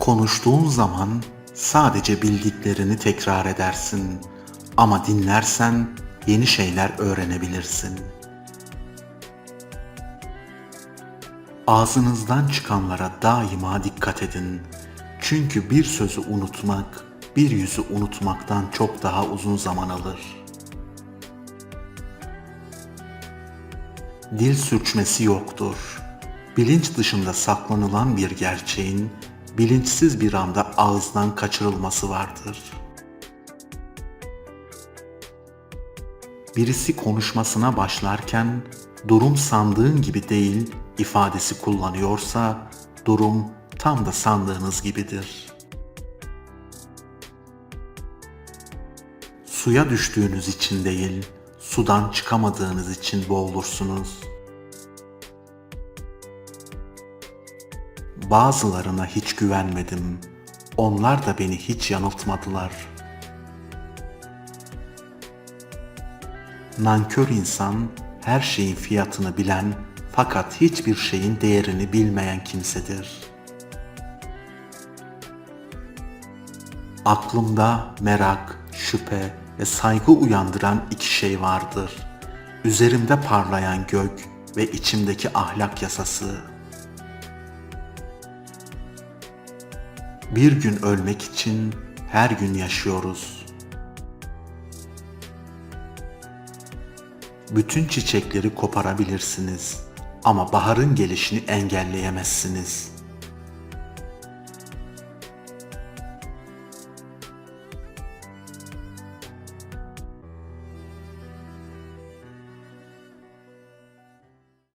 Konuştuğun zaman sadece bildiklerini tekrar edersin ama dinlersen yeni şeyler öğrenebilirsin. Ağzınızdan çıkanlara daima dikkat edin. Çünkü bir sözü unutmak, bir yüzü unutmaktan çok daha uzun zaman alır. Dil sürçmesi yoktur. Bilinç dışında saklanılan bir gerçeğin bilinçsiz bir anda ağızdan kaçırılması vardır. Birisi konuşmasına başlarken durum sandığın gibi değil ifadesi kullanıyorsa durum tam da sandığınız gibidir. Suya düştüğünüz için değil, sudan çıkamadığınız için boğulursunuz. Bazılarına hiç güvenmedim. Onlar da beni hiç yanıltmadılar. Nankör insan her şeyin fiyatını bilen fakat hiçbir şeyin değerini bilmeyen kimsedir. Aklımda merak, şüphe ve saygı uyandıran iki şey vardır. Üzerimde parlayan gök ve içimdeki ahlak yasası. Bir gün ölmek için her gün yaşıyoruz. Bütün çiçekleri koparabilirsiniz ama baharın gelişini engelleyemezsiniz.